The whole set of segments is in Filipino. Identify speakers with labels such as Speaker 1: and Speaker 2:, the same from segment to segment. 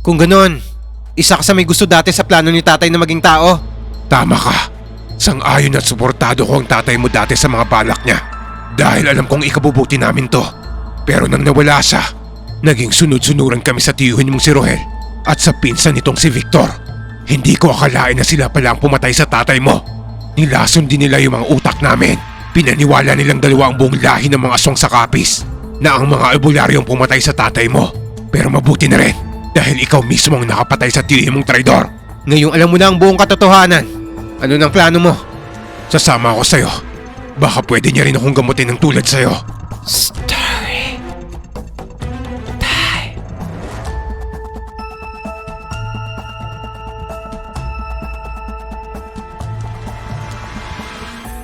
Speaker 1: Kung ganon, isa ka sa may gusto dati sa plano ni tatay na maging tao.
Speaker 2: Tama ka. Sang-ayon at suportado ko ang tatay mo dati sa mga balak niya. Dahil alam kong ikabubuti namin to. Pero nang nawala siya, naging sunod-sunuran kami sa tiyuhin mong si Rohel at sa pinsan nitong si Victor. Hindi ko akalain na sila pala ang pumatay sa tatay mo. Nilason din nila yung mga utak namin. Pinaniwala nilang dalawa ang buong lahi ng mga aswang sa kapis na ang mga albularyong pumatay sa tatay mo. Pero mabuti na rin dahil ikaw mismo ang nakapatay sa tiyuhin mong traidor.
Speaker 1: Ngayong alam mo na ang buong katotohanan. Ano nang plano mo?
Speaker 2: Sasama ako sa'yo. Baka pwede niya rin akong gamutin ng tulad sa'yo.
Speaker 1: Story. Time.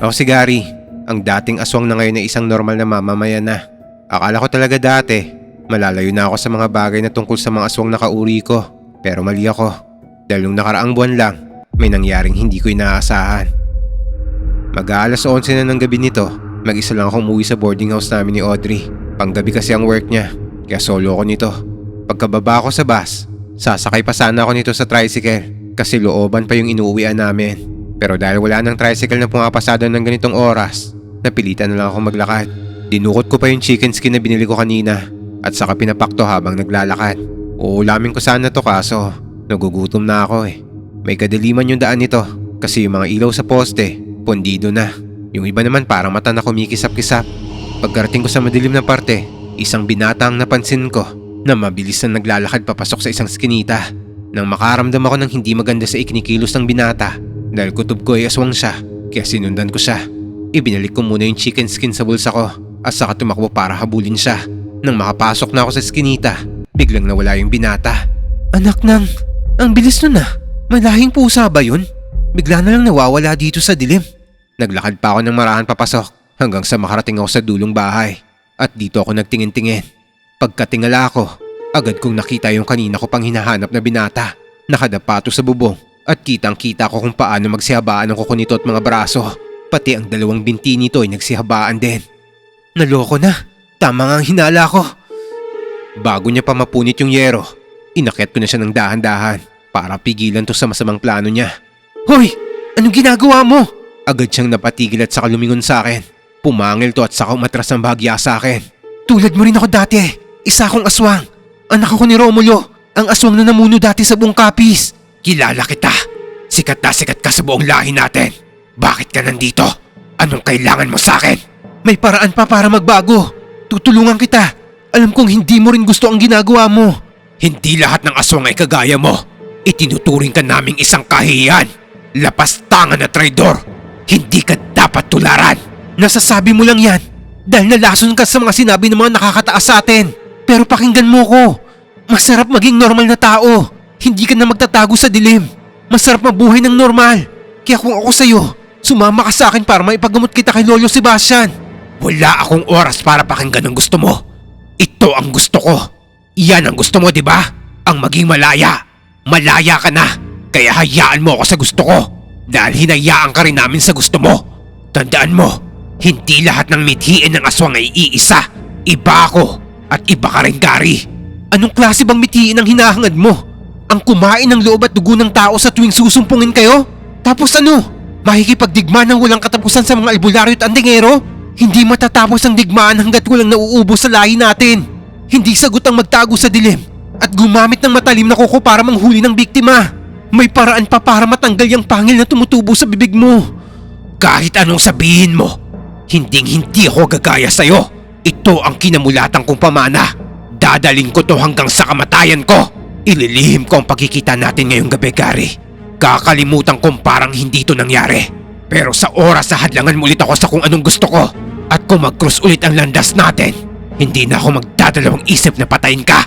Speaker 1: Ako si Gary, ang dating aswang na ngayon ay isang normal na mamamayan na. Akala ko talaga dati, malalayo na ako sa mga bagay na tungkol sa mga aswang na kauri ko. Pero mali ako, dahil nung nakaraang buwan lang, may nangyaring hindi ko inaasahan. Mag-aalas 11 na ng gabi nito, mag-isa lang ako umuwi sa boarding house namin ni Audrey. Panggabi kasi ang work niya, kaya solo ko nito. Pagkababa ko sa bus, sasakay pa sana ako nito sa tricycle kasi looban pa yung inuuwian namin. Pero dahil wala nang tricycle na pumapasado ng ganitong oras, napilitan na lang ako maglakad. Dinukot ko pa yung chicken skin na binili ko kanina at saka pinapakto habang naglalakad. Uulamin ko sana to kaso nagugutom na ako eh. May kadiliman yung daan nito kasi yung mga ilaw sa poste, pondido na. Yung iba naman parang mata na kumikisap-kisap. Pagkarating ko sa madilim na parte, isang binata ang napansin ko na mabilis na naglalakad papasok sa isang skinita. Nang makaramdam ako ng hindi maganda sa ikinikilos ng binata dahil kutob ko ay aswang siya kaya sinundan ko siya. Ibinalik ko muna yung chicken skin sa bulsa ko at saka tumakbo para habulin siya. Nang makapasok na ako sa skinita, biglang nawala yung binata. Anak nang, ang bilis nun ah. Malahing pusa ba yun? Bigla na lang nawawala dito sa dilim. Naglakad pa ako ng marahan papasok hanggang sa makarating ako sa dulong bahay. At dito ako nagtingin-tingin. Pagkatingala ko, agad kong nakita yung kanina ko pang hinahanap na binata. Nakadapato sa bubong at kitang kita ko kung paano magsihabaan ang kuko nito at mga braso. Pati ang dalawang binti nito ay nagsihabaan din. Naloko na. Tama nga ang hinala ko. Bago niya pa mapunit yung yero, inakyat ko na siya ng dahan-dahan para pigilan to sa masamang plano niya. Hoy! Anong ginagawa mo? Agad siyang napatigil at saka lumingon sa akin. Pumangil to at saka umatras ng bahagya sa akin. Tulad mo rin ako dati. Isa akong aswang. Anak ako ni Romulo. Ang aswang na namuno dati sa buong kapis. Kilala kita. Sikat na sikat ka sa buong lahi natin. Bakit ka nandito? Anong kailangan mo sa akin? May paraan pa para magbago. Tutulungan kita. Alam kong hindi mo rin gusto ang ginagawa mo. Hindi lahat ng aswang ay kagaya mo. Itinuturing ka naming isang kahiyan. Lapastangan na traidor. Hindi ka dapat tularan. Nasasabi mo lang yan. Dahil nalason ka sa mga sinabi ng mga nakakataas sa atin. Pero pakinggan mo ko. Masarap maging normal na tao. Hindi ka na magtatago sa dilim. Masarap mabuhay ng normal. Kaya kung ako sa'yo, sumama ka sa akin para maipagamot kita kay Lolo Sebastian. Wala akong oras para pakinggan ang gusto mo. Ito ang gusto ko. Iyan ang gusto mo, di ba? Ang maging malaya. Malaya ka na. Kaya hayaan mo ako sa gusto ko. Dahil hinayaan ka rin namin sa gusto mo. Tandaan mo, hindi lahat ng mithiin ng aswang ay iisa. Iba ako at iba ka rin, Gary. Anong klase bang mithiin ang hinahangad mo? Ang kumain ng loob at dugo ng tao sa tuwing susumpungin kayo? Tapos ano? Makikipagdigma ng walang katapusan sa mga albularyo at andingero? Hindi matatapos ang digmaan hanggat walang nauubos sa lahi natin. Hindi sagot ang magtago sa dilim at gumamit ng matalim na kuko para manghuli ng biktima. May paraan pa para matanggal yung pangil na tumutubo sa bibig mo. Kahit anong sabihin mo, hinding hindi ako gagaya sa'yo. Ito ang kinamulatan kong pamana. Dadaling ko to hanggang sa kamatayan ko. Ililihim ko ang pagkikita natin ngayong gabi, Gary. Kakalimutan kong parang hindi to nangyari. Pero sa oras sa hadlangan mo ulit ako sa kung anong gusto ko. At kung mag-cross ulit ang landas natin, hindi na ako magdadalawang isip na patayin ka.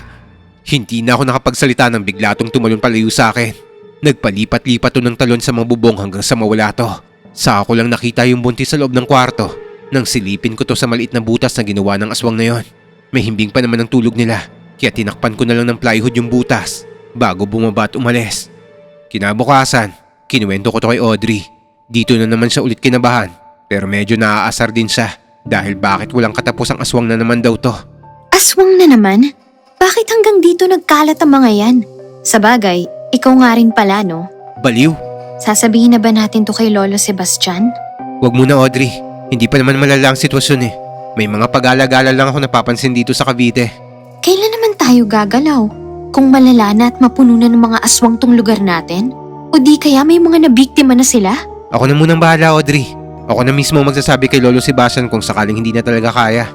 Speaker 1: Hindi na ako nakapagsalita nang bigla tong tumalon palayo sa akin. Nagpalipat-lipat to ng talon sa mga bubong hanggang sa mawala to. Sa ako lang nakita yung buntis sa loob ng kwarto. Nang silipin ko to sa maliit na butas na ginawa ng aswang na yon. May himbing pa naman ang tulog nila. Kaya tinakpan ko na lang ng plywood yung butas bago bumaba at umalis. Kinabukasan, kinuwento ko to kay Audrey. Dito na naman siya ulit kinabahan pero medyo naaasar din siya dahil bakit walang katapos ang aswang na naman daw to.
Speaker 3: Aswang na naman? Bakit hanggang dito nagkalat ang mga yan? Sa bagay, ikaw nga rin pala no?
Speaker 1: Baliw.
Speaker 3: Sasabihin na ba natin to kay Lolo Sebastian?
Speaker 1: Huwag muna Audrey. Hindi pa naman malala ang sitwasyon eh. May mga pag-alagala lang ako napapansin dito sa Cavite.
Speaker 3: Kailan naman tayo gagalaw? Kung malala na at mapuno na ng mga aswang tong lugar natin? O di kaya may mga nabiktima na sila?
Speaker 1: Ako na munang bahala Audrey. Ako na mismo magsasabi kay Lolo Sebastian kung sakaling hindi na talaga kaya.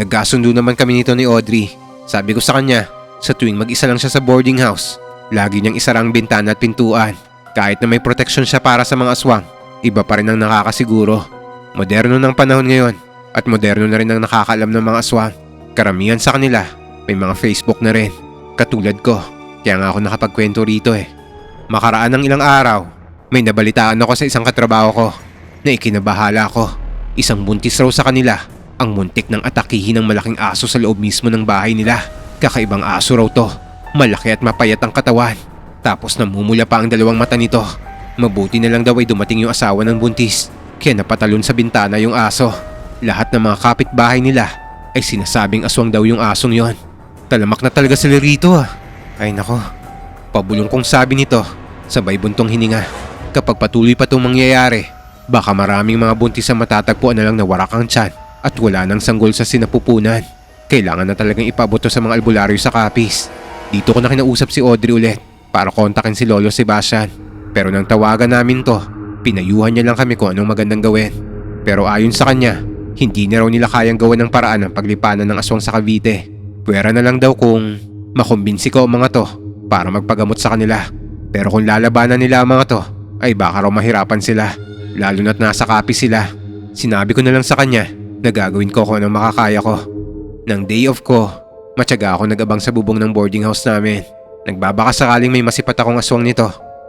Speaker 1: Nagkasundo naman kami nito ni Audrey. Sabi ko sa kanya, sa tuwing mag-isa lang siya sa boarding house, lagi niyang isarang bintana at pintuan. Kahit na may proteksyon siya para sa mga aswang, iba pa rin ang nakakasiguro. Moderno ng panahon ngayon at moderno na rin ang nakakaalam ng mga aswang. Karamihan sa kanila, may mga Facebook na rin. Katulad ko, kaya nga ako nakapagkwento rito eh. Makaraan ng ilang araw, may nabalitaan ako sa isang katrabaho ko na ikinabahala ko. Isang buntis raw sa kanila ang muntik ng atakihin ng malaking aso sa loob mismo ng bahay nila. Kakaibang aso raw to. Malaki at mapayat ang katawan. Tapos namumula pa ang dalawang mata nito. Mabuti na lang daw ay dumating yung asawa ng buntis. Kaya napatalon sa bintana yung aso. Lahat ng mga kapitbahay nila ay sinasabing aswang daw yung asong yon. Talamak na talaga sila rito ah. Ay nako, Pabulong kong sabi nito, sabay buntong hininga. Kapag patuloy pa itong mangyayari, baka maraming mga buntis ang matatagpuan na lang na warak ang tiyan at wala nang sanggol sa sinapupunan. Kailangan na talagang ipabot to sa mga albularyo sa kapis. Dito ko na kinausap si Audrey ulit para kontakin si Lolo Sebastian. Pero nang tawagan namin to, pinayuhan niya lang kami kung anong magandang gawin. Pero ayon sa kanya, hindi na raw nila kayang gawan ng paraan ng paglipanan ng aswang sa Cavite. Pwera na lang daw kung makumbinsi ko ang mga to para magpagamot sa kanila. Pero kung lalabanan nila ang mga to, ay baka raw mahirapan sila. Lalo na't nasa kapi sila. Sinabi ko na lang sa kanya na gagawin ko kung anong makakaya ko. Nang day off ko, matyaga ako nagabang sa bubong ng boarding house namin. Nagbabaka sakaling may masipat akong aswang nito.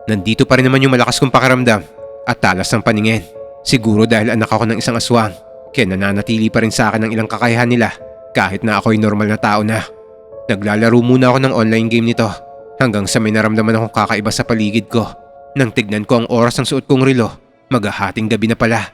Speaker 1: Nandito pa rin naman yung malakas kong pakiramdam at talas ng paningin. Siguro dahil anak ako ng isang aswang, kaya nananatili pa rin sa akin ang ilang kakayahan nila kahit na ako'y normal na tao na. Naglalaro muna ako ng online game nito hanggang sa may naramdaman akong kakaiba sa paligid ko. Nang tignan ko ang oras ng suot kong relo, maghahating gabi na pala.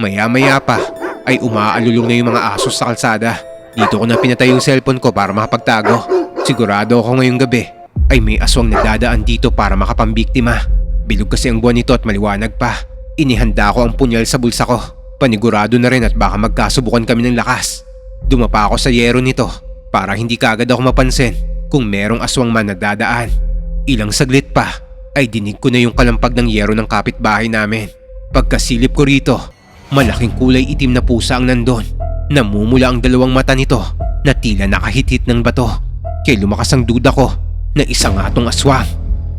Speaker 1: Maya-maya pa ay umaalulong na yung mga asos sa kalsada. Dito ko na pinatay yung cellphone ko para makapagtago. Sigurado ako ngayong gabi ay may aswang nagdadaan dito para makapambiktima. Bilog kasi ang buwan nito at maliwanag pa. Inihanda ko ang punyal sa bulsa ko. Panigurado na rin at baka magkasubukan kami ng lakas. Dumapa ako sa yero nito para hindi kagad ako mapansin kung merong aswang man nagdadaan. Ilang saglit pa ay dinig ko na yung kalampag ng yero ng kapitbahay namin. Pagkasilip ko rito, malaking kulay itim na pusa ang nandon. Namumula ang dalawang mata nito na tila nakahitit ng bato. Kaya lumakas ang duda ko na isa nga tong aswang.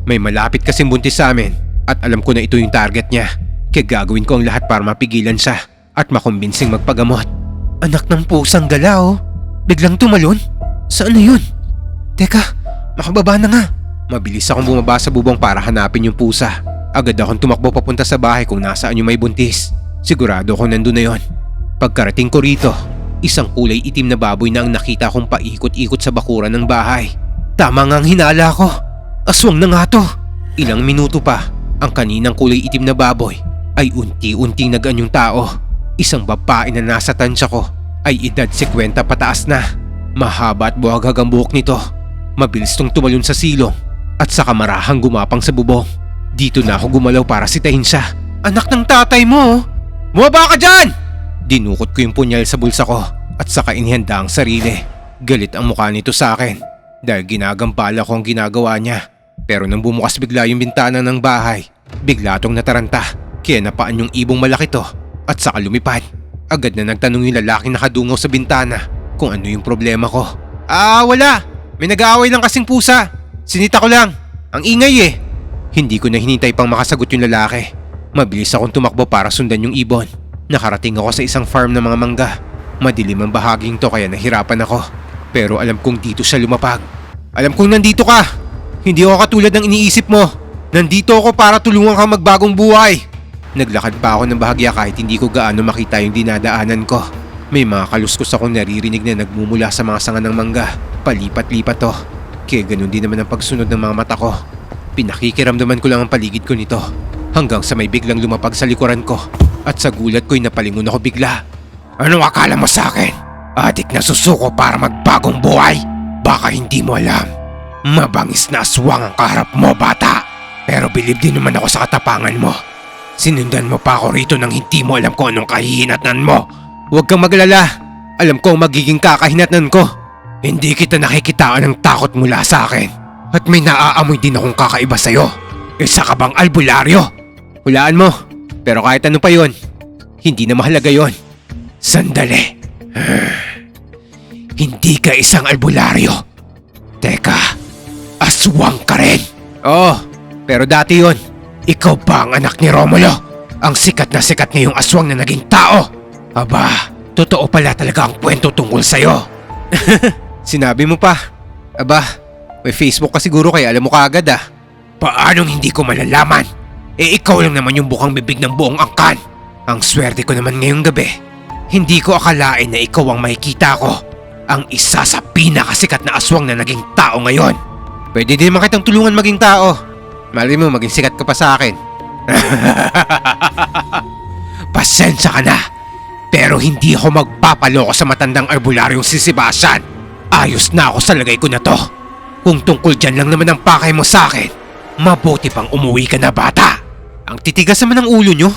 Speaker 1: May malapit kasing buntis sa amin at alam ko na ito yung target niya. Kaya gagawin ko ang lahat para mapigilan siya at makumbinsing magpagamot. Anak ng pusang gala oh. Biglang tumalon? Saan na yun? Teka, makababa na nga. Mabilis akong bumaba sa bubong para hanapin yung pusa. Agad akong tumakbo papunta sa bahay kung nasaan yung may buntis. Sigurado ko nandun na yon. Pagkarating ko rito, isang kulay itim na baboy na ang nakita kong paikot-ikot sa bakuran ng bahay. Tama nga ang hinala ko. Aswang na nga to. Ilang minuto pa, ang kaninang kulay itim na baboy ay unti-unting nagaan yung tao. Isang babae na nasa tansya ko ay edad 50 pataas na. Mahaba at buhagag ang buhok nito. Mabilis tong tumalon sa silong at sa kamarahang gumapang sa bubong. Dito na ako gumalaw para sitahin siya. Anak ng tatay mo! Bumaba ka dyan! Dinukot ko yung punyal sa bulsa ko at saka inihanda ang sarili. Galit ang mukha nito sa akin dahil ginagampala ko ang ginagawa niya. Pero nang bumukas bigla yung bintana ng bahay, bigla tong nataranta. Kaya napaan yung ibong malaki to at saka lumipad. Agad na nagtanong yung lalaking nakadungaw sa bintana kung ano yung problema ko. Ah, wala. May nag-aaway lang kasing pusa. Sinita ko lang. Ang ingay eh. Hindi ko na hinintay pang makasagot yung lalaki. Mabilis akong tumakbo para sundan yung ibon. Nakarating ako sa isang farm ng mga mangga. Madilim ang bahaging to kaya nahirapan ako. Pero alam kong dito siya lumapag. Alam kong nandito ka. Hindi ako katulad ng iniisip mo. Nandito ako para tulungan kang magbagong buhay. Naglakad pa ako ng bahagya kahit hindi ko gaano makita yung dinadaanan ko. May mga kaluskos akong naririnig na nagmumula sa mga sanga ng mangga. Palipat-lipat to. Kaya ganun din naman ang pagsunod ng mga mata ko. Pinakikiramdaman ko lang ang paligid ko nito. Hanggang sa may biglang lumapag sa likuran ko. At sa gulat ko'y napalingon ako bigla. Anong akala mo sa akin? Adik na susuko para magbagong buhay? Baka hindi mo alam.
Speaker 2: Mabangis na aswang ang kaharap mo, bata. Pero bilib din naman ako sa katapangan mo. Sinundan mo pa ako rito nang hindi mo alam kung anong kahihinatnan mo.
Speaker 1: Huwag kang maglala. Alam ko ang magiging kakahinatnan ko.
Speaker 2: Hindi kita nakikitaan ng takot mula sa akin. At may naaamoy din akong kakaiba sa'yo. Isa ka bang albularyo?
Speaker 1: Hulaan mo. Pero kahit ano pa yon, hindi na mahalaga yon.
Speaker 2: Sandali. Hindi ka isang albularyo. Teka, aswang ka rin.
Speaker 1: Oo, pero dati yon.
Speaker 2: Ikaw ba ang anak ni Romulo? Ang sikat na sikat ngayong aswang na naging tao? Aba, totoo pala talaga ang kwento tungkol sa'yo.
Speaker 1: Sinabi mo pa. Aba, may Facebook ka siguro kaya alam mo kaagad ah.
Speaker 2: Paanong hindi ko malalaman? Eh ikaw lang naman yung bukang bibig ng buong angkan. Ang swerte ko naman ngayong gabi. Hindi ko akalain na ikaw ang makikita ko. Ang isa sa pinakasikat na aswang na naging tao ngayon.
Speaker 1: Pwede din naman kitang tulungan maging tao. Mali mo, maging sikat ka pa sa akin.
Speaker 2: Pasensya ka na. Pero hindi ako magpapaloko sa matandang arbularyong si Sebastian. Ayos na ako sa lagay ko na to. Kung tungkol dyan lang naman ang pakay mo sa akin, mabuti pang umuwi ka na bata.
Speaker 1: Ang titigas naman ng ulo nyo.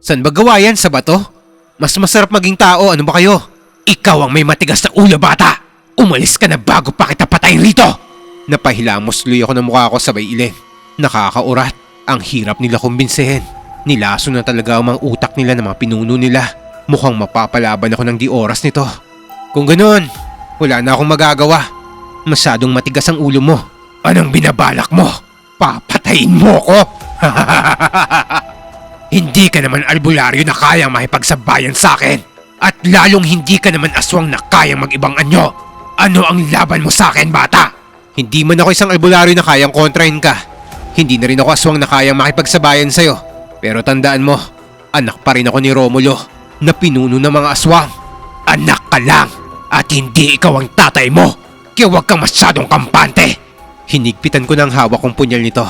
Speaker 1: San ba gawa yan? Sa bato? Mas masarap maging tao, ano ba kayo?
Speaker 2: Ikaw ang may matigas na ulo bata. Umalis ka na bago pa kita patayin rito.
Speaker 1: Napahilamos-luy ako ng mukha ko sabay iling. Nakakaurat. Ang hirap nila kumbinsihin. Nilaso na talaga ang mga utak nila ng mga pinuno nila. Mukhang mapapalaban ako ng di oras nito. Kung ganun, wala na akong magagawa. Masyadong matigas ang ulo mo.
Speaker 2: Anong binabalak mo? Papatayin mo ko? hindi ka naman albularyo na kayang makipagsabayan sa akin. At lalong hindi ka naman aswang na kayang mag-ibang anyo. Ano ang laban mo sa akin, bata?
Speaker 1: Hindi man ako isang albularyo na kayang kontrahin ka. Hindi na rin ako aswang na kayang makipagsabayan sa'yo. Pero tandaan mo, anak pa rin ako ni Romulo na pinuno ng mga aswang.
Speaker 2: Anak ka lang at hindi ikaw ang tatay mo. Kaya huwag kang masyadong kampante.
Speaker 1: Hinigpitan ko ng hawak kong punyal nito.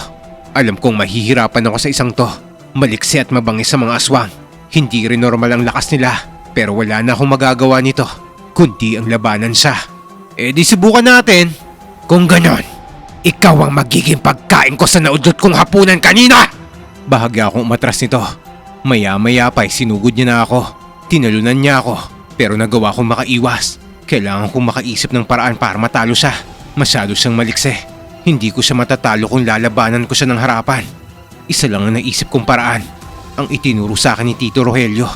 Speaker 1: Alam kong mahihirapan ako sa isang to. Maliksi at mabangis sa mga aswang. Hindi rin normal ang lakas nila. Pero wala na akong magagawa nito. Kundi ang labanan siya. Eh di subukan natin.
Speaker 2: Kung ganon, ikaw ang magiging pagkain ko sa naudlot kong hapunan kanina!
Speaker 1: Bahagya akong umatras nito. Maya-maya pa'y sinugod niya na ako. Tinalunan niya ako. Pero nagawa kong makaiwas. Kailangan kong makaisip ng paraan para matalo siya. Masyado siyang malikse. Hindi ko siya matatalo kung lalabanan ko siya ng harapan. Isa lang ang naisip kong paraan. Ang itinuro sa akin ni Tito Rogelio.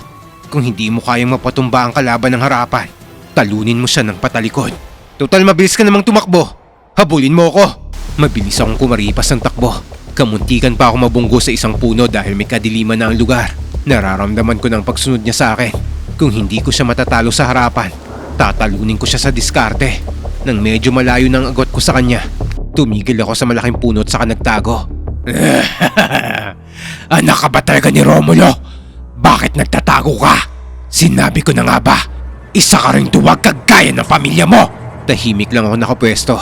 Speaker 1: Kung hindi mo kayang mapatumba ang kalaban ng harapan, talunin mo siya ng patalikod. Total mabilis ka namang tumakbo. Habulin mo ako. Mabilis akong kumaripas ng takbo. Kamuntikan pa ako mabunggo sa isang puno dahil may kadiliman na ang lugar. Nararamdaman ko ng pagsunod niya sa akin. Kung hindi ko siya matatalo sa harapan, tatalunin ko siya sa diskarte. Nang medyo malayo ng agot ko sa kanya, tumigil ako sa malaking puno at saka nagtago.
Speaker 2: Anak ka ba talaga ni Romulo? Bakit nagtatago ka? Sinabi ko na nga ba, isa ka rin duwag kagaya ng pamilya mo!
Speaker 1: Tahimik lang ako nakapwesto.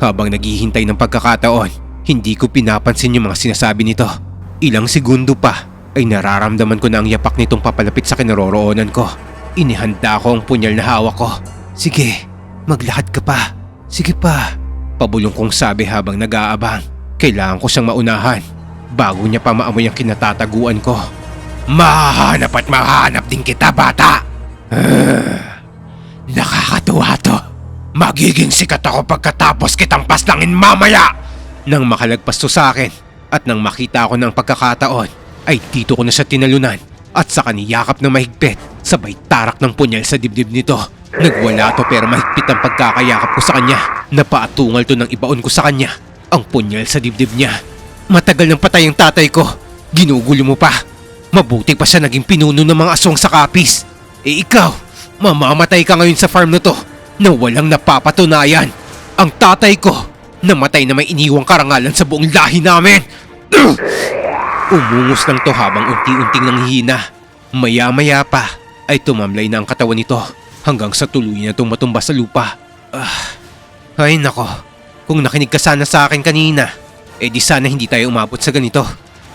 Speaker 1: Habang naghihintay ng pagkakataon, hindi ko pinapansin yung mga sinasabi nito. Ilang segundo pa ay nararamdaman ko na ang yapak nitong papalapit sa kinaroroonan ko. Inihanda ko ang punyal na hawak ko. Sige, maglakad ka pa. Sige pa. Pabulong kong sabi habang nag-aabang. Kailangan ko siyang maunahan bago niya pa maamoy ang kinatataguan ko.
Speaker 2: Mahanap at mahanap din kita, bata! Ah, nakakatuwa to. Magiging sikat ako pagkatapos kitang paslangin mamaya!
Speaker 1: Nang makalagpas to sa akin at nang makita ko ng pagkakataon ay dito ko na siya tinalunan at sa kaniyakap ng mahigpit sabay tarak ng punyal sa dibdib nito. Nagwala to pero mahigpit ang pagkakayakap ko sa kanya. Napaatungal to ng ibaon ko sa kanya ang punyal sa dibdib niya. Matagal nang patay ang tatay ko. Ginugulo mo pa. Mabuti pa siya naging pinuno ng mga aswang sa kapis. Eh ikaw, mamamatay ka ngayon sa farm na to na walang napapatunayan. Ang tatay ko, namatay na may iniwang karangalan sa buong lahi namin. Umungos lang to habang unti-unting nanghihina. Maya-maya pa ay tumamlay na ang katawan nito hanggang sa tuluyan na itong matumba sa lupa. Ah, ay nako, kung nakinig ka sana sa akin kanina, eh di sana hindi tayo umabot sa ganito.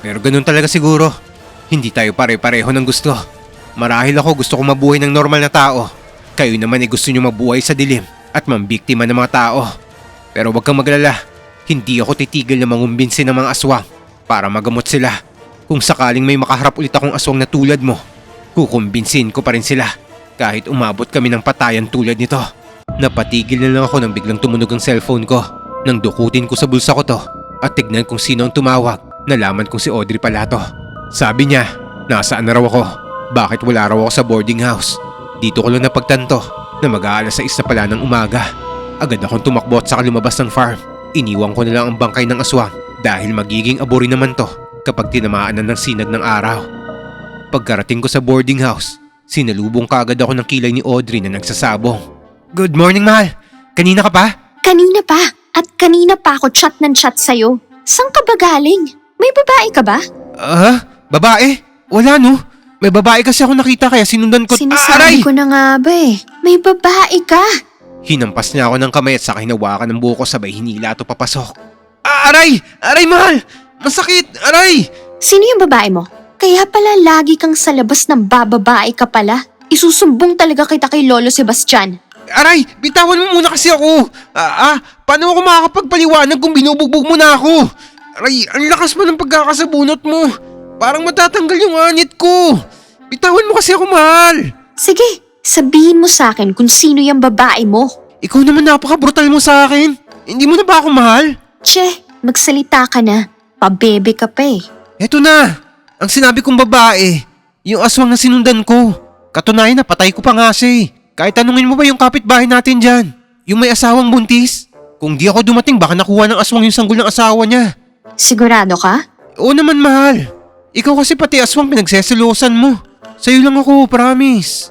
Speaker 1: Pero ganun talaga siguro. Hindi tayo pare-pareho ng gusto. Marahil ako gusto kong mabuhay ng normal na tao. Kayo naman ay gusto nyo mabuhay sa dilim at mambiktima ng mga tao. Pero wag kang maglala. Hindi ako titigil na mangumbinsi ng mga aswang para magamot sila. Kung sakaling may makaharap ulit akong aswang na tulad mo, kukumbinsin ko pa rin sila kahit umabot kami ng patayan tulad nito. Napatigil na lang ako nang biglang tumunog ang cellphone ko. Nang dukutin ko sa bulsa ko to at tignan kung sino ang tumawag, nalaman kong si Audrey pala to. Sabi niya, nasaan na raw ako? Bakit wala raw ako sa boarding house? Dito ko lang napagtanto na mag-aalas 6 na pala ng umaga. Agad akong tumakbo at saka lumabas ng farm. Iniwan ko na lang ang bangkay ng aswang dahil magiging abo rin naman to kapag tinamaan na ng sinag ng araw. Pagkarating ko sa boarding house, sinalubong kaagad ako ng kilay ni Audrey na nagsasabong. Good morning, mahal. Kanina ka pa?
Speaker 3: Kanina pa. At kanina pa ako chat ng chat sa'yo. Saan ka ba galing? May babae ka ba?
Speaker 1: Ah, babae? Wala no. May babae kasi ako nakita kaya sinundan ko.
Speaker 3: Sinasabi ko na nga ba eh. May babae ka.
Speaker 1: Hinampas niya ako ng kamay at saka hinawakan ng buko sabay hinila ito papasok. Ah, aray! Aray, mahal! Masakit! Aray!
Speaker 3: Sino yung babae mo? Kaya pala lagi kang sa labas ng bababae ka pala. Isusumbong talaga kita kay Lolo Sebastian.
Speaker 1: Aray! Bitawan mo muna kasi ako! Ah, ah! Paano ako makakapagpaliwanag kung binubugbog mo na ako? Aray, ang lakas mo ng pagkakasabunot mo. Parang matatanggal yung anit ko. Bitawan mo kasi ako, mahal.
Speaker 3: Sige, sabihin mo sa akin kung sino yung babae mo.
Speaker 1: Ikaw naman napaka-brutal mo sa akin. Hindi mo na ba ako mahal?
Speaker 3: Che, magsalita ka na. Pabebe ka pa eh.
Speaker 1: Eto na! Ang sinabi kong babae, yung aswang na sinundan ko. Katunayan na patay ko pa nga siya eh. Kahit tanungin mo ba yung kapitbahay natin dyan? Yung may asawang buntis? Kung di ako dumating baka nakuha ng aswang yung sanggol ng asawa niya.
Speaker 3: Sigurado ka?
Speaker 1: Oo naman mahal. Ikaw kasi pati aswang pinagseselosan mo. Sa'yo lang ako, promise.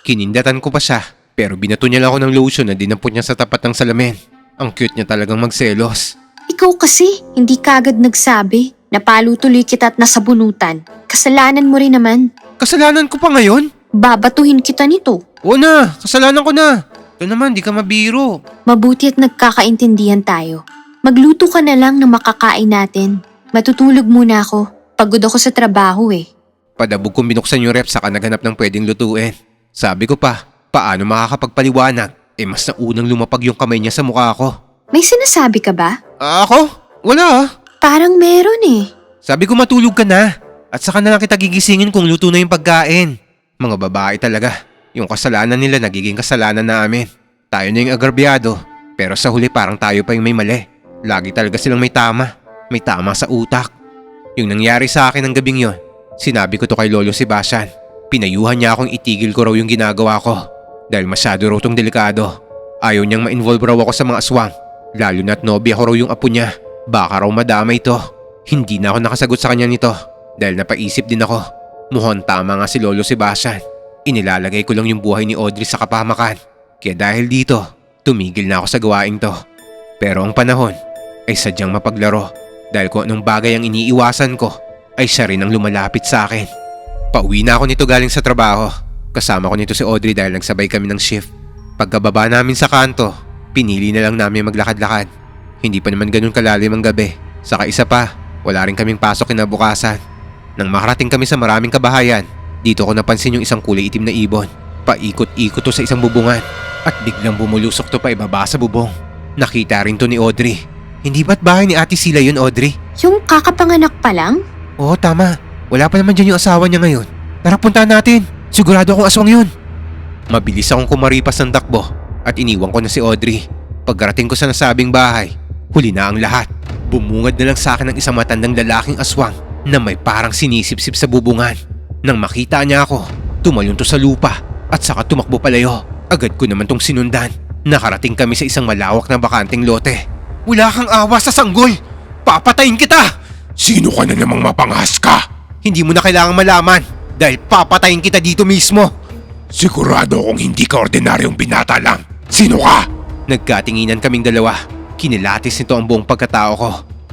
Speaker 1: Kinindatan ko pa siya, pero binato niya lang ako ng lotion na dinampot niya sa tapat ng salamin. Ang cute niya talagang magselos.
Speaker 3: Ikaw kasi, hindi kagad nagsabi. Napalo tuloy kita at nasabunutan. Kasalanan mo rin naman.
Speaker 1: Kasalanan ko pa ngayon?
Speaker 3: Babatuhin kita nito.
Speaker 1: Oo na, kasalanan ko na. Ito naman, di ka mabiro.
Speaker 3: Mabuti at nagkakaintindihan tayo. Magluto ka na lang ng makakain natin. Matutulog muna ako. Pagod ako sa trabaho eh.
Speaker 1: Padabog kong binuksan yung rep saka naghanap ng pwedeng lutuin. Sabi ko pa, paano makakapagpaliwanag? Eh mas naunang lumapag yung kamay niya sa mukha ko.
Speaker 3: May sinasabi ka ba?
Speaker 1: Ah, ako? Wala ah.
Speaker 3: Parang meron eh.
Speaker 1: Sabi ko matulog ka na. At saka na lang kita gigisingin kung luto na yung pagkain. Mga babae talaga. Yung kasalanan nila nagiging kasalanan namin. Tayo na yung agrabyado. Pero sa huli parang tayo pa yung may mali. Lagi talaga silang may tama. May tama sa utak. Yung nangyari sa akin ng gabing yon, sinabi ko to kay Lolo Sebastian. Pinayuhan niya akong itigil ko raw yung ginagawa ko. Dahil masyado raw tong delikado. Ayaw niyang ma-involve raw ako sa mga aswang. Lalo na't nobya ko raw yung apo niya. Baka raw madamay to. Hindi na ako nakasagot sa kanya nito. Dahil napaisip din ako. Mukhang tama nga si Lolo Sebastian. Inilalagay ko lang yung buhay ni Audrey sa kapahamakan. Kaya dahil dito, tumigil na ako sa gawaing to. Pero ang panahon ay sadyang mapaglaro. Dahil kung anong bagay ang iniiwasan ko, ay siya rin ang lumalapit sa akin. Pauwi na ako nito galing sa trabaho. Kasama ko nito si Audrey dahil nagsabay kami ng shift. Pagkababa namin sa kanto, pinili na lang namin maglakad-lakad. Hindi pa naman ganun kalalim ang gabi. Saka isa pa, wala rin kaming pasok kinabukasan. Nang makarating kami sa maraming kabahayan, dito ko napansin yung isang kulay itim na ibon. Paikot-ikot to sa isang bubungan at biglang bumulusok to pa ibaba sa bubong. Nakita rin to ni Audrey. Hindi ba't bahay ni ate sila yun, Audrey?
Speaker 3: Yung kakapanganak pa lang?
Speaker 1: Oo, tama. Wala pa naman dyan yung asawa niya ngayon. Tara, puntahan natin. Sigurado akong aswang yun. Mabilis akong kumaripas ng takbo at iniwan ko na si Audrey. Pagkarating ko sa nasabing bahay, huli na ang lahat. Bumungad na lang sa akin ng isang matandang lalaking aswang na may parang sinisip-sip sa bubungan. Nang makita niya ako, tumalon to sa lupa at saka tumakbo palayo. Agad ko naman tong sinundan. Nakarating kami sa isang malawak na bakanting lote. Wala kang awa sa sanggol! Papatayin kita!
Speaker 2: Sino ka na namang mapangas ka?
Speaker 1: Hindi mo na kailangang malaman dahil papatayin kita dito mismo.
Speaker 2: Sigurado kung hindi ka ordinaryong binata lang. Sino ka?
Speaker 1: Nagkatinginan kaming dalawa. Kinilatis nito ang buong pagkatao ko.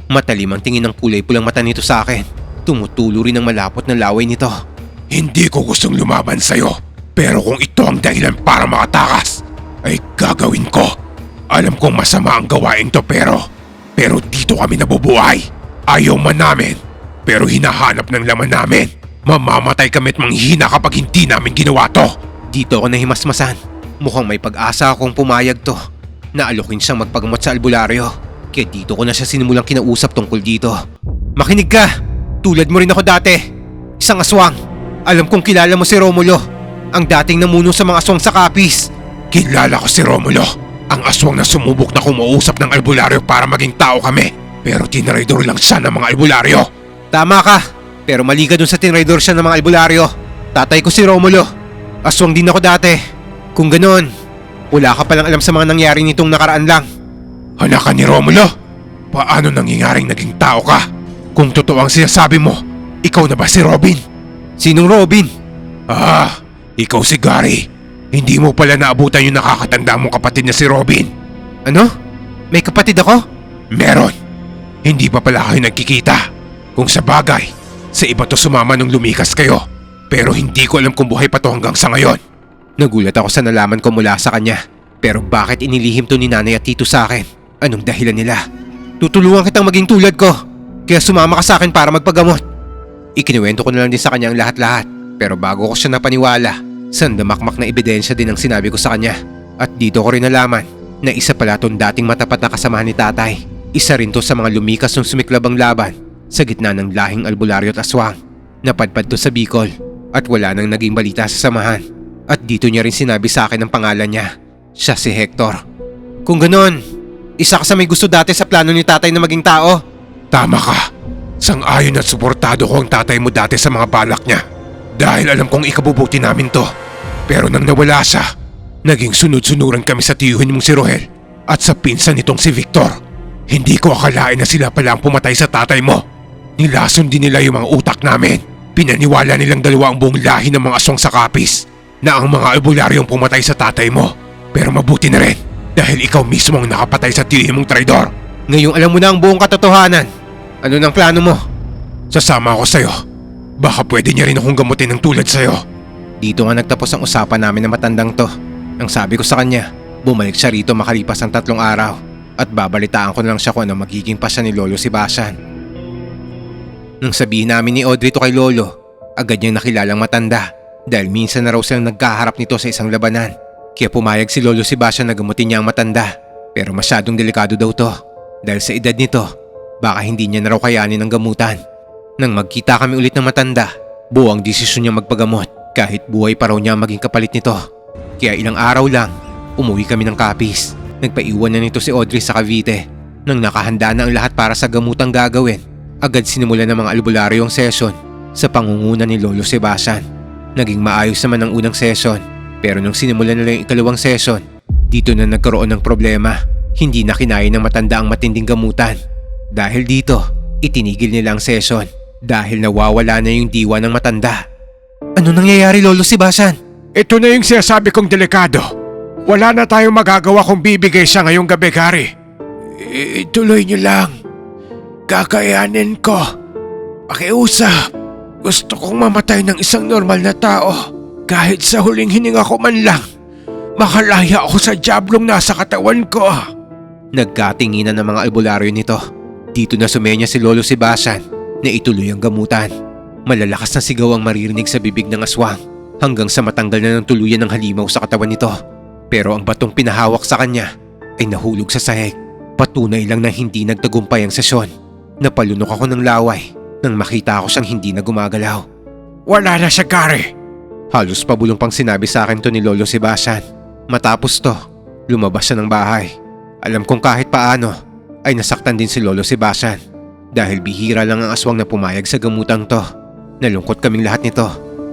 Speaker 1: Matalim ang tingin ng kulay pulang mata nito sa akin. Tumutulo rin ang malapot na laway nito.
Speaker 2: Hindi ko gustong lumaban sa'yo. Pero kung ito ang dahilan para makatakas, ay gagawin ko. Alam kong masama ang gawain to pero... Pero dito kami nabubuhay. Ayaw man namin. Pero hinahanap ng laman namin. Mamamatay kami at manghihina kapag hindi namin ginawa to.
Speaker 1: Dito ako nahimasmasan. Mukhang may pag-asa akong pumayag to. Naalokin siyang magpagamot sa albularyo. Kaya dito ko na siya sinimulang kinausap tungkol dito. Makinig ka! Tulad mo rin ako dati. Isang aswang. Alam kong kilala mo si Romulo. Ang dating namuno sa mga aswang sa kapis.
Speaker 2: Kilala ko si Romulo, ang aswang na sumubok na kumuusap ng albularyo para maging tao kami. Pero tinraidor lang siya ng mga albularyo.
Speaker 1: Tama ka. Pero mali ka dun sa tinraidor siya ng mga albularyo. Tatay ko si Romulo. Aswang din ako dati. Kung ganon, wala ka palang alam sa mga nangyari nitong nakaraan lang.
Speaker 2: Anak ka ni Romulo? Paano nangyayaring naging tao ka? Kung totoo ang sinasabi mo, ikaw na ba si Robin?
Speaker 1: Sinong Robin?
Speaker 2: Ah, ikaw si Gary. Hindi mo pala naabutan yung nakakatanda mong kapatid na si Robin.
Speaker 1: Ano? May kapatid ako?
Speaker 2: Meron. Hindi pa pala kayo nagkikita. Kung sa bagay, sa iba to sumama nung lumikas kayo. Pero hindi ko alam kung buhay pa to hanggang sa ngayon.
Speaker 1: Nagulat ako sa nalaman ko mula sa kanya. Pero bakit inilihim to ni nanay at tito sa akin? Anong dahilan nila? Tutulungan kitang maging tulad ko. Kaya sumama ka sa akin para magpagamot. Ikinuwento ko na lang din sa kanya ang lahat-lahat. Pero bago ko siya napaniwala, sandamakmak na ebidensya din ang sinabi ko sa kanya. At dito ko rin nalaman na isa pala tong dating matapat na kasamahan ni tatay. Isa rin to sa mga lumikas ng sumiklabang laban sa gitna ng lahing albularyo at aswang. Napadpad to sa Bicol at wala nang naging balita sa samahan. At dito niya rin sinabi sa akin ang pangalan niya. Siya si Hector. Kung ganon, isa ka sa may gusto dati sa plano ni tatay na maging tao.
Speaker 2: Tama ka. Sang-ayon at suportado ko ang tatay mo dati sa mga balak niya. Dahil alam kong ikabubuti namin to. Pero nang nawala siya, naging sunod-sunuran kami sa tiyuhin mong si Rohel at sa pinsan nitong si Victor. Hindi ko akalain na sila pala ang pumatay sa tatay mo. Nilason din nila yung mga utak namin. Pinaniwala nilang dalawa ang buong lahi ng mga aswang sa kapis na ang mga albularyong pumatay sa tatay mo. Pero mabuti na rin dahil ikaw mismo ang nakapatay sa tiyuhin mong traidor.
Speaker 1: Ngayong alam mo na ang buong katotohanan. Ano nang plano mo?
Speaker 2: Sasama ako sa'yo. Baka pwede niya rin akong gamutin ng tulad sa'yo.
Speaker 1: Dito nga nagtapos ang usapan namin ng matandang to. Ang sabi ko sa kanya, bumalik siya rito makalipas ang tatlong araw at babalitaan ko na lang siya kung ano magiging pasya ni Lolo Sebastian. Nang sabihin namin ni Audrey to kay Lolo, agad niyang nakilalang matanda dahil minsan na raw silang nagkaharap nito sa isang labanan. Kaya pumayag si Lolo Sebastian na gamutin niya ang matanda pero masyadong delikado daw to dahil sa edad nito baka hindi niya na raw kayanin ang gamutan. Nang magkita kami ulit ng matanda, buwang desisyon niya magpagamot kahit buhay pa raw niya maging kapalit nito. Kaya ilang araw lang, umuwi kami ng kapis. Nagpaiwan na nito si Audrey sa Cavite. Nang nakahanda na ang lahat para sa gamutang gagawin, agad sinimula ng mga albularyo ang session sa pangunguna ni Lolo Sebastian. Naging maayos naman ang unang session pero nung sinimula nila yung ikalawang session, dito na nagkaroon ng problema. Hindi na kinaya ng matanda ang matinding gamutan. Dahil dito, itinigil nila ang session dahil nawawala na yung diwa ng matanda. Ano nangyayari Lolo Sebastian?
Speaker 2: Ito na yung sinasabi kong delikado. Wala na tayong magagawa kung bibigay siya ngayong gabi, Gary. Ituloy niyo lang. Kakayanin ko. Pakiusap. Gusto kong mamatay ng isang normal na tao. Kahit sa huling hininga ko man lang. Makalaya ako sa jablong nasa katawan ko.
Speaker 1: Nagkatinginan ng mga albularyo nito. Dito na sumenya si Lolo Sebastian na ituloy ang gamutan. Malalakas na sigaw ang maririnig sa bibig ng aswang hanggang sa matanggal na ng tuluyan ng halimaw sa katawan nito. Pero ang batong pinahawak sa kanya ay nahulog sa sahig. Patunay lang na hindi nagtagumpay ang sesyon. Napalunok ako ng laway nang makita ko siyang hindi na gumagalaw.
Speaker 2: Wala na siya, Gary.
Speaker 1: Halos pabulong pang sinabi sa akin to ni Lolo Sebastian. Matapos to, lumabas siya ng bahay. Alam kong kahit paano ay nasaktan din si Lolo Sebastian. Dahil bihira lang ang aswang na pumayag sa gamutang to. Nalungkot kaming lahat nito.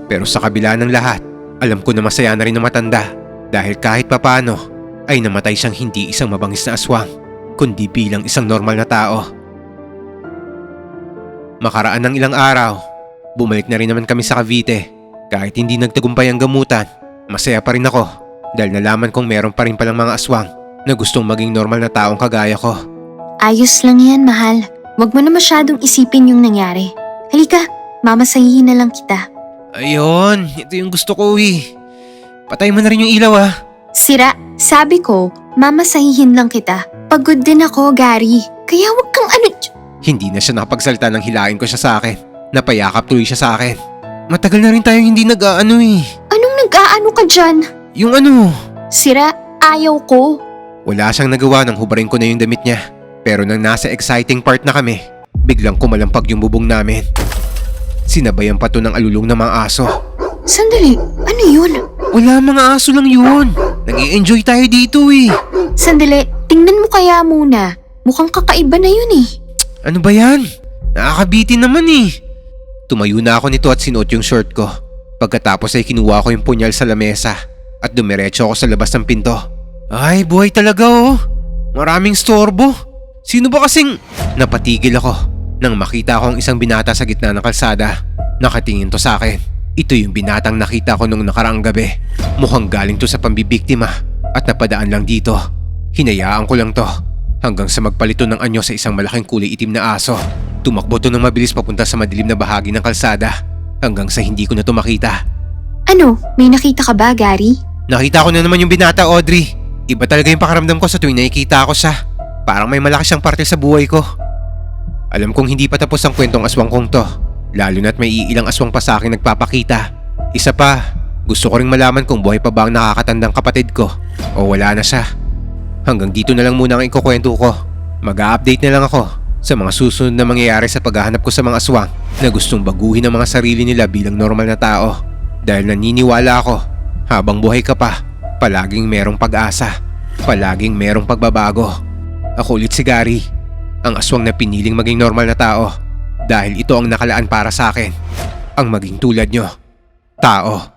Speaker 1: Pero sa kabila ng lahat, alam ko na masaya na rin ang matanda. Dahil kahit papano ay namatay siyang hindi isang mabangis na aswang, kundi bilang isang normal na tao. Makaraan ng ilang araw, bumalik na rin naman kami sa Cavite. Kahit hindi nagtagumpay ang gamutan, masaya pa rin ako dahil nalaman kong meron pa rin palang mga aswang na gustong maging normal na taong kagaya ko.
Speaker 3: Ayos lang yan, mahal. Huwag mo na masyadong isipin yung nangyari. Halika, mamasahihin na lang kita.
Speaker 1: Ayun, ito yung gusto ko eh. Patay mo na rin yung ilaw ah.
Speaker 3: Sira, sabi ko, mamasahihin lang kita. Pagod din ako, Gary. Kaya huwag kang ano...
Speaker 1: Hindi na siya nakapagsalita nang hilain ko siya sa akin. Napayakap tuloy siya sa akin. Matagal na rin tayong hindi nag-aano eh.
Speaker 3: Anong nag-aano ka dyan?
Speaker 1: Yung ano,
Speaker 3: Sira, ayaw ko.
Speaker 1: wala siyang nagawa nang hubarin ko na yung damit niya. Pero nang nasa exciting part na kami, biglang kumalampag yung bubong namin. Sinabayan pa to ng alulong ng mga aso.
Speaker 3: Sandali, ano yun?
Speaker 1: Wala mga aso lang yun. nag enjoy tayo dito eh.
Speaker 3: Sandali, tingnan mo kaya muna. Mukhang kakaiba na yun eh.
Speaker 1: Ano ba yan? Nakakabitin naman eh. Tumayo na ako nito at sinuot yung short ko. Pagkatapos ay kinuha ko yung punyal sa lamesa at dumiretso ako sa labas ng pinto. Ay, buhay talaga oh. Maraming storbo. Sino ba kasing... Napatigil ako nang makita ko ang isang binata sa gitna ng kalsada. Nakatingin to sa akin. Ito yung binatang nakita ko nung nakaraang gabi. Mukhang galing to sa pambibiktima at napadaan lang dito. Hinayaan ko lang to hanggang sa magpalito ng anyo sa isang malaking kulay itim na aso. Tumakbo to ng mabilis papunta sa madilim na bahagi ng kalsada hanggang sa hindi ko na to makita.
Speaker 3: Ano, may nakita ka ba, Gary?
Speaker 1: Nakita ko na naman yung binata, Audrey. Iba talaga yung pakaramdam ko sa tuwing nakikita ko siya. Parang may malaki siyang parte sa buhay ko. Alam kong hindi pa tapos ang kwentong aswang kong to. Lalo na't may iilang aswang pa sa akin nagpapakita. Isa pa, gusto ko ring malaman kung buhay pa ba ang nakakatandang kapatid ko o wala na siya. Hanggang dito na lang muna ang ikukwento ko. Mag-a-update na lang ako sa mga susunod na mangyayari sa paghahanap ko sa mga aswang na gustong baguhin ang mga sarili nila bilang normal na tao. Dahil naniniwala ako, habang buhay ka pa, palaging merong pag-asa. Palaging merong pagbabago. Ako ulit si Gary, ang aswang na piniling maging normal na tao dahil ito ang nakalaan para sa akin. Ang maging tulad nyo. Tao.